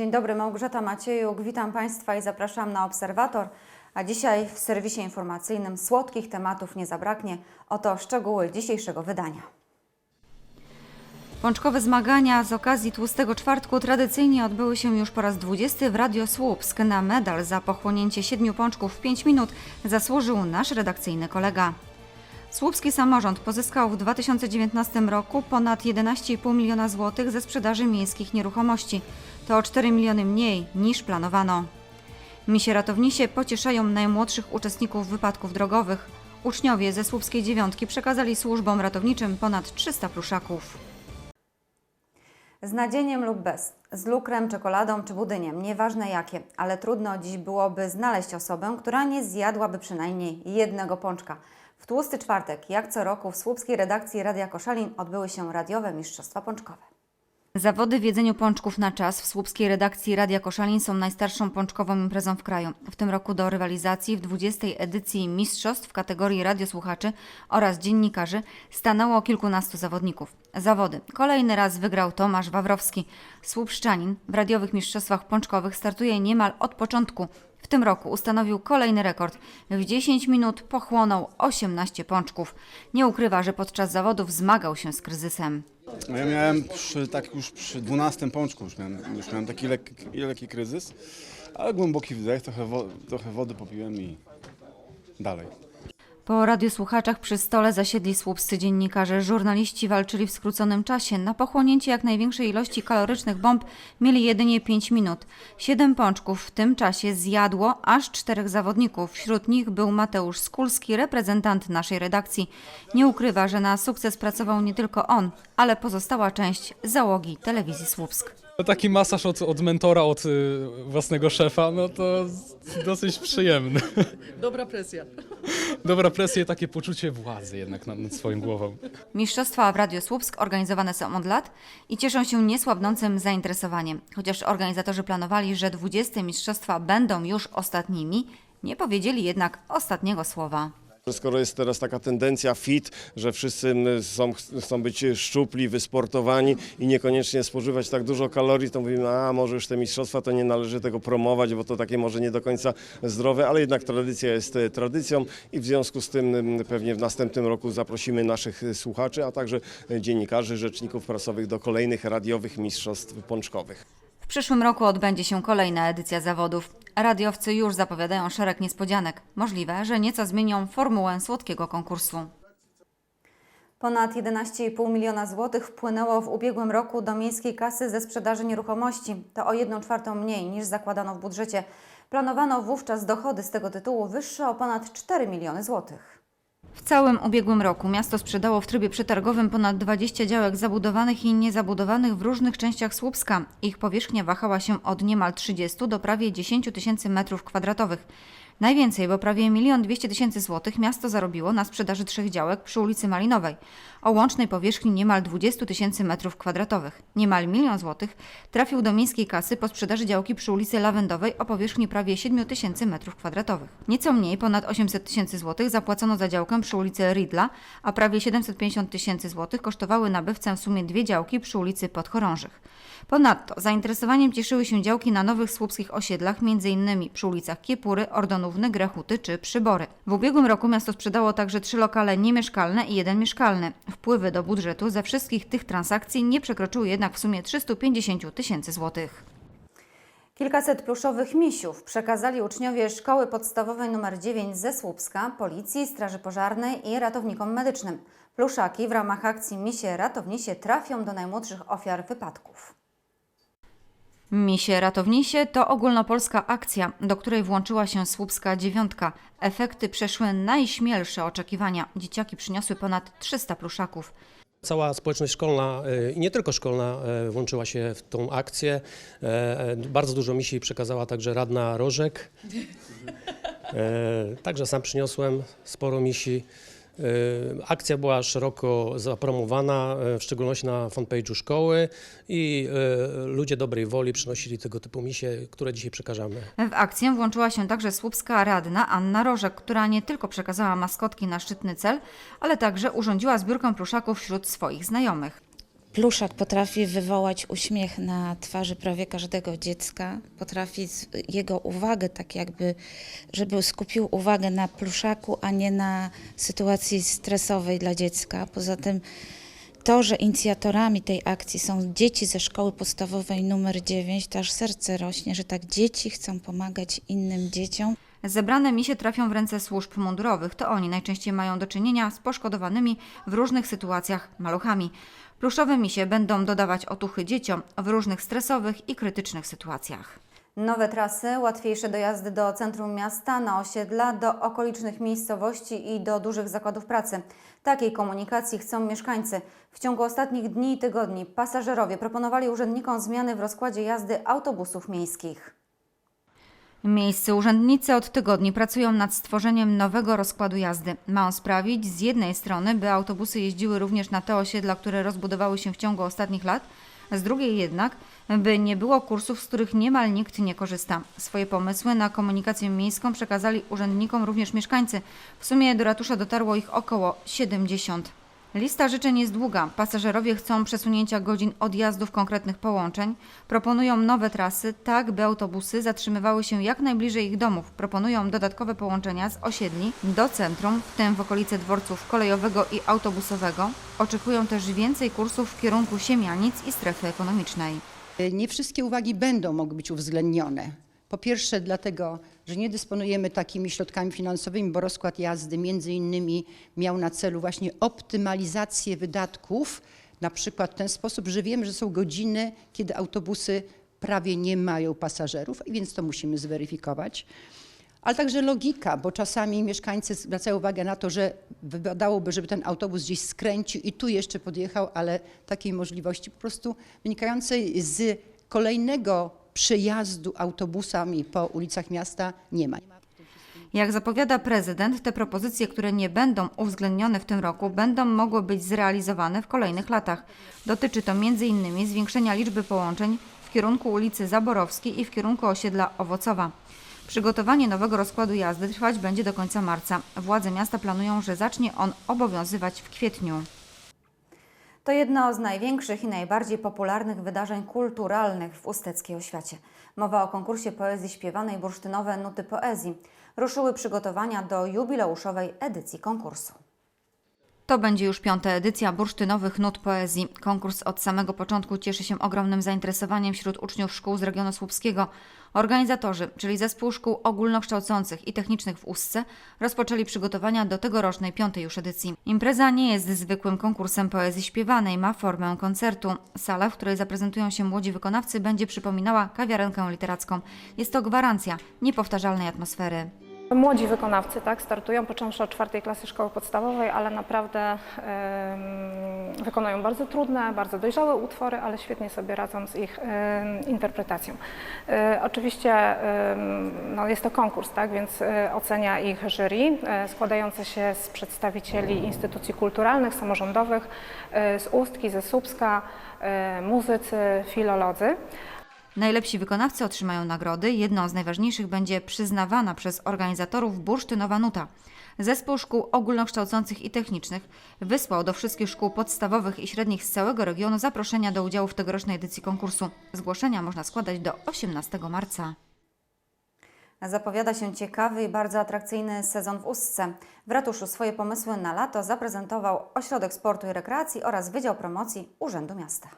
Dzień dobry, Małgorzata Maciejuk. Witam Państwa i zapraszam na Obserwator. A dzisiaj w serwisie informacyjnym słodkich tematów nie zabraknie. Oto szczegóły dzisiejszego wydania. Pączkowe zmagania z okazji Tłustego Czwartku tradycyjnie odbyły się już po raz 20 w Radio Słupsk. Na medal za pochłonięcie siedmiu pączków w 5 minut zasłużył nasz redakcyjny kolega. Słupski samorząd pozyskał w 2019 roku ponad 11,5 miliona złotych ze sprzedaży miejskich nieruchomości. To o 4 miliony mniej niż planowano. Misie ratownisie pocieszają najmłodszych uczestników wypadków drogowych. Uczniowie ze Słupskiej Dziewiątki przekazali służbom ratowniczym ponad 300 pluszaków. Z nadzieniem lub bez, z lukrem, czekoladą czy budyniem, nieważne jakie, ale trudno dziś byłoby znaleźć osobę, która nie zjadłaby przynajmniej jednego pączka. W tłusty czwartek, jak co roku, w słupskiej redakcji Radia Koszalin odbyły się radiowe mistrzostwa pączkowe. Zawody w jedzeniu pączków na czas w słupskiej redakcji Radia Koszalin są najstarszą pączkową imprezą w kraju. W tym roku do rywalizacji w 20. edycji mistrzostw w kategorii radiosłuchaczy oraz dziennikarzy stanęło kilkunastu zawodników. Zawody. Kolejny raz wygrał Tomasz Wawrowski. Słupszczanin w radiowych mistrzostwach pączkowych startuje niemal od początku. W tym roku ustanowił kolejny rekord. W 10 minut pochłonął 18 pączków. Nie ukrywa, że podczas zawodów zmagał się z kryzysem. No Ja miałem przy, tak już przy 12 pączku już miałem, już miałem taki lekki, lekki kryzys, ale głęboki wdech, trochę, wo, trochę wody popiłem i dalej. Po radiosłuchaczach przy stole zasiedli słupscy dziennikarze. Żurnaliści walczyli w skróconym czasie. Na pochłonięcie jak największej ilości kalorycznych bomb mieli jedynie 5 minut. Siedem pączków w tym czasie zjadło aż czterech zawodników. Wśród nich był Mateusz Skulski, reprezentant naszej redakcji. Nie ukrywa, że na sukces pracował nie tylko on, ale pozostała część załogi telewizji Słupsk. No Taki masaż od, od mentora, od y, własnego szefa, no to dosyć przyjemny. Dobra presja. Dobra presja takie poczucie władzy jednak nad, nad swoją głową. Mistrzostwa w Radio Słupsk organizowane są od lat i cieszą się niesłabnącym zainteresowaniem. Chociaż organizatorzy planowali, że 20 mistrzostwa będą już ostatnimi, nie powiedzieli jednak ostatniego słowa. Skoro jest teraz taka tendencja fit, że wszyscy mm, są, chcą być szczupli, wysportowani i niekoniecznie spożywać tak dużo kalorii, to mówimy, a może już te mistrzostwa to nie należy tego promować, bo to takie może nie do końca zdrowe, ale jednak tradycja jest e, tradycją i w związku z tym mm, pewnie w następnym roku zaprosimy naszych e, słuchaczy, a także e, dziennikarzy, rzeczników prasowych do kolejnych radiowych mistrzostw pączkowych. W przyszłym roku odbędzie się kolejna edycja zawodów. Radiowcy już zapowiadają szereg niespodzianek. Możliwe, że nieco zmienią formułę słodkiego konkursu. Ponad 11,5 miliona złotych wpłynęło w ubiegłym roku do miejskiej kasy ze sprzedaży nieruchomości. To o 1 czwartą mniej niż zakładano w budżecie. Planowano wówczas dochody z tego tytułu wyższe o ponad 4 miliony złotych. W całym ubiegłym roku miasto sprzedało w trybie przetargowym ponad 20 działek zabudowanych i niezabudowanych w różnych częściach Słupska. Ich powierzchnia wahała się od niemal 30 do prawie 10 tysięcy metrów kwadratowych. Najwięcej, bo prawie 1 200 tysięcy złotych miasto zarobiło na sprzedaży trzech działek przy ulicy Malinowej o łącznej powierzchni niemal 20 tysięcy metrów kwadratowych. Niemal milion złotych trafił do miejskiej kasy po sprzedaży działki przy ulicy Lawendowej o powierzchni prawie 7 tysięcy metrów kwadratowych. Nieco mniej, ponad 800 tysięcy złotych zapłacono za działkę przy ulicy Ridla, a prawie 750 tysięcy złotych kosztowały nabywcę w sumie dwie działki przy ulicy Podchorążych. Ponadto zainteresowaniem cieszyły się działki na nowych słupskich osiedlach, m.in. przy ulicach Kiepury, Grechuty czy Przybory. W ubiegłym roku miasto sprzedało także trzy lokale niemieszkalne i jeden mieszkalny. Wpływy do budżetu ze wszystkich tych transakcji nie przekroczyły jednak w sumie 350 tysięcy złotych. Kilkaset pluszowych misiów przekazali uczniowie szkoły podstawowej nr 9 ze Słupska, Policji, Straży Pożarnej i ratownikom medycznym. Pluszaki w ramach akcji Misie Ratownisie trafią do najmłodszych ofiar wypadków. Misie Ratownisie to ogólnopolska akcja, do której włączyła się słupska dziewiątka. Efekty przeszły najśmielsze oczekiwania. Dzieciaki przyniosły ponad 300 pluszaków. Cała społeczność szkolna e, i nie tylko szkolna e, włączyła się w tą akcję. E, Bardzo dużo misi przekazała także radna Rożek. Także sam przyniosłem sporo misi. E, Akcja była szeroko zapromowana, e, w szczególności na fanpage'u szkoły i e, ludzie dobrej woli przynosili tego typu misie, które dzisiaj przekażemy. W akcję włączyła się także słupska radna Anna Rożek, która nie tylko przekazała maskotki na szczytny cel, ale także urządziła zbiórkę pluszaków wśród swoich znajomych. Pluszak potrafi wywołać uśmiech na twarzy prawie każdego dziecka. Potrafi jego uwagę, tak jakby, żeby skupił uwagę na pluszaku, a nie na sytuacji stresowej dla dziecka. Poza tym to, że inicjatorami tej akcji są dzieci ze szkoły podstawowej numer 9, to aż serce rośnie, że tak dzieci chcą pomagać innym dzieciom. Zebrane misie trafią w ręce służb mundurowych. To oni najczęściej mają do czynienia z poszkodowanymi w różnych sytuacjach maluchami. Pluszowe misie będą dodawać otuchy dzieciom w różnych stresowych i krytycznych sytuacjach. Nowe trasy, łatwiejsze dojazdy do centrum miasta, na osiedla, do okolicznych miejscowości i do dużych zakładów pracy. Takiej komunikacji chcą mieszkańcy. W ciągu ostatnich dni i tygodni pasażerowie proponowali urzędnikom zmiany w rozkładzie jazdy autobusów miejskich. Miejscy urzędnicy od tygodni pracują nad stworzeniem nowego rozkładu jazdy. Ma on sprawić z jednej strony, by autobusy jeździły również na te osiedla, które rozbudowały się w ciągu ostatnich lat, z drugiej jednak, by nie było kursów, z których niemal nikt nie korzysta. Swoje pomysły na komunikację miejską przekazali urzędnikom również mieszkańcy. W sumie do ratusza dotarło ich około 70. Lista życzeń jest długa. Pasażerowie chcą przesunięcia godzin odjazdów konkretnych połączeń. Proponują nowe trasy, tak by autobusy zatrzymywały się jak najbliżej ich domów. Proponują dodatkowe połączenia z osiedli do centrum, w tym w okolice dworców kolejowego i autobusowego. Oczekują też więcej kursów w kierunku Siemianic i strefy ekonomicznej. Nie wszystkie uwagi będą mogły być uwzględnione. Po pierwsze dlatego, że nie dysponujemy takimi środkami finansowymi, bo rozkład jazdy między innymi miał na celu właśnie optymalizację wydatków, na przykład w ten sposób, że wiemy, że są godziny, kiedy autobusy prawie nie mają pasażerów, więc to musimy zweryfikować. Ale także logika, bo czasami mieszkańcy zwracają uwagę na to, że wypadałoby, żeby ten autobus gdzieś skręcił i tu jeszcze podjechał, ale takiej możliwości po prostu wynikającej z kolejnego przejazdu autobusami po ulicach miasta nie ma. Jak zapowiada prezydent, te propozycje, które nie będą uwzględnione w tym roku, będą mogły być zrealizowane w kolejnych latach. Dotyczy to m.in. zwiększenia liczby połączeń w kierunku ulicy Zaborowskiej i w kierunku osiedla Owocowa. Przygotowanie nowego rozkładu jazdy trwać będzie do końca marca. Władze miasta planują, że zacznie on obowiązywać w kwietniu. To jedno z największych i najbardziej popularnych wydarzeń kulturalnych w usteckiej oświacie. Mowa o konkursie poezji śpiewanej bursztynowe Nuty Poezji. Ruszyły przygotowania do jubileuszowej edycji konkursu. To będzie już piąta edycja bursztynowych nut poezji. Konkurs od samego początku cieszy się ogromnym zainteresowaniem wśród uczniów szkół z regionu słupskiego. Organizatorzy, czyli Zespół Szkół Ogólnokształcących i Technicznych w Ustce, rozpoczęli przygotowania do tegorocznej piątej już edycji. Impreza nie jest zwykłym konkursem poezji śpiewanej, ma formę koncertu. Sala, w której zaprezentują się młodzi wykonawcy, będzie przypominała kawiarenkę literacką. Jest to gwarancja niepowtarzalnej atmosfery. Młodzi wykonawcy tak, startują, począwszy od czwartej klasy szkoły podstawowej, ale naprawdę wykonują bardzo trudne, bardzo dojrzałe utwory, ale świetnie sobie radzą z ich interpretacją. E, oczywiście no, jest to konkurs, tak, więc e, ocenia ich jury e, składające się z przedstawicieli instytucji kulturalnych, samorządowych, z Ustki, ze Słupska, muzycy, filolodzy. Najlepsi wykonawcy otrzymają nagrody. Jedną z najważniejszych będzie przyznawana przez organizatorów bursztynowa nuta. Zespół szkół ogólnokształcących i technicznych wysłał do wszystkich szkół podstawowych i średnich z całego regionu zaproszenia do udziału w tegorocznej edycji konkursu. Zgłoszenia można składać do 18 marca. Zapowiada się ciekawy i bardzo atrakcyjny sezon w Ustce. W ratuszu swoje pomysły na lato zaprezentował Ośrodek Sportu i Rekreacji oraz Wydział Promocji Urzędu Miasta.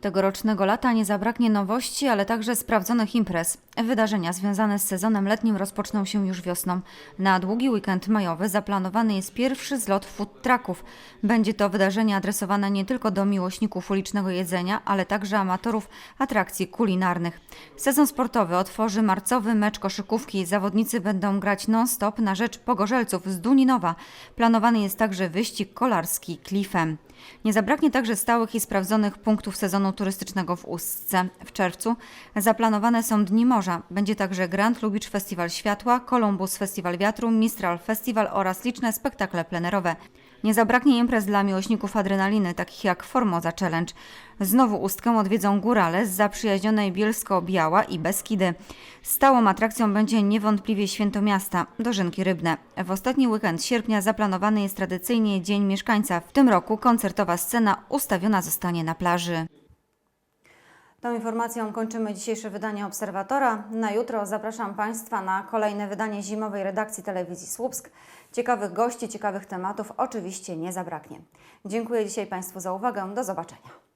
Tegorocznego lata nie zabraknie nowości, ale także sprawdzonych imprez. Wydarzenia związane z sezonem letnim rozpoczną się już wiosną. Na długi weekend majowy zaplanowany jest pierwszy zlot food trucków. Będzie to wydarzenie adresowane nie tylko do miłośników ulicznego jedzenia, ale także amatorów atrakcji kulinarnych. Sezon sportowy otworzy marcowy mecz koszykówki. Zawodnicy będą grać non-stop na rzecz pogorzelców z Duninowa. Planowany jest także wyścig kolarski klifem. Nie zabraknie także stałych i sprawdzonych punktów sezonu turystycznego w Ustce. W czerwcu zaplanowane są Dni Morza. Będzie także Grand Lubicz Festiwal Światła, Columbus Festiwal Wiatru, Mistral Festiwal oraz liczne spektakle plenerowe. Nie zabraknie imprez dla miłośników adrenaliny, takich jak Formosa Challenge. Znowu Ustkę odwiedzą górale z zaprzyjaźnionej Bielsko-Biała i Beskidy. Stałą atrakcją będzie niewątpliwie Święto Miasta, dożynki rybne. W ostatni weekend sierpnia zaplanowany jest tradycyjnie Dzień Mieszkańca. W tym roku koncertowa scena ustawiona zostanie na plaży. Tą informacją kończymy dzisiejsze wydanie Obserwatora. Na jutro zapraszam Państwa na kolejne wydanie zimowej redakcji telewizji Słupsk. Ciekawych gości, ciekawych tematów oczywiście nie zabraknie. Dziękuję dzisiaj Państwu za uwagę. Do zobaczenia.